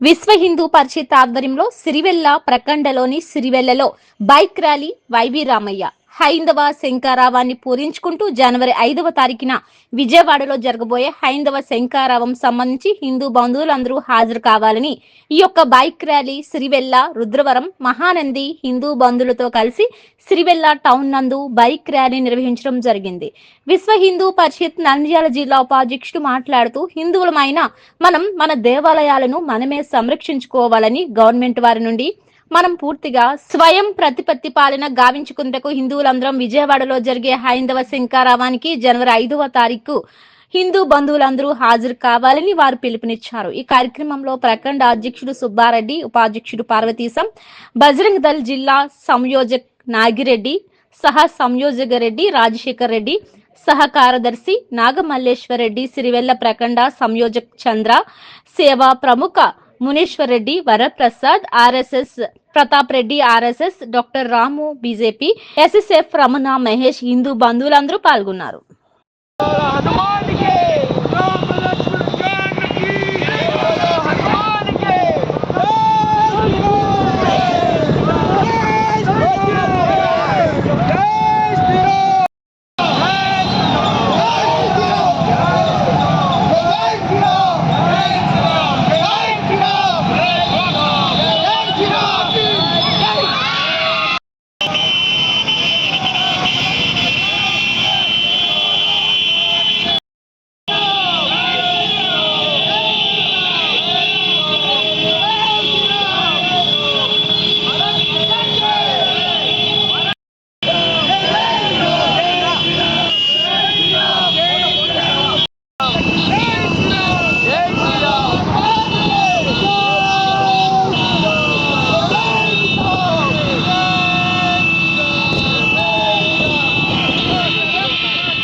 విశ్వ హిందూ పరిషత్ ఆధ్వర్యంలో సిరివెల్ల ప్రకండలోని సిరివెల్లలో బైక్ ర్యాలీ వైవి రామయ్య. హైందవ శంకారావాన్ని పూరించుకుంటూ జనవరి ఐదవ తారీఖున విజయవాడలో జరగబోయే హైందవ శంకారావం సంబంధించి హిందూ బంధువులందరూ హాజరు కావాలని ఈ యొక్క బైక్ ర్యాలీ సిరివెల్ల రుద్రవరం మహానంది హిందూ బంధువులతో కలిసి సిరివెల్ల టౌన్ నందు బైక్ ర్యాలీ నిర్వహించడం జరిగింది. విశ్వ హిందూ పరిషత్ నంద్యాల జిల్లా ఉపాధ్యక్షుడు మాట్లాడుతూ హిందువులమైన మనం మన దేవాలయాలను మనమే సంరక్షించుకోవాలని గవర్నమెంట్ వారి నుండి మనం పూర్తిగా స్వయం ప్రతిపత్తి పాలన గావించుకుంటకు హిందువులందరం విజయవాడలో జరిగే హైందవ శంకారావానికి జనవరి ఐదవ తారీఖు హిందూ బంధువులందరూ హాజరు కావాలని వారు పిలుపునిచ్చారు. ఈ కార్యక్రమంలో ప్రఖండ అధ్యక్షుడు సుబ్బారెడ్డి ఉపాధ్యక్షుడు పార్వతీశం బజరంగ్ దళ్ జిల్లా సంయోజక్ నాగిరెడ్డి సహా సంయోజక రెడ్డి రాజశేఖర్ రెడ్డి సహ కార్యదర్శి రెడ్డి సిరివెల్ల ప్రకండ సంయోజక్ చంద్ర సేవా ప్రముఖ Muneshwar Reddy Varaprasad RSS Pratap Reddy RSS doctor Ramu BJP SSF Ramana Mahesh Hindu బంధువులందరూ పాల్గొన్నారు.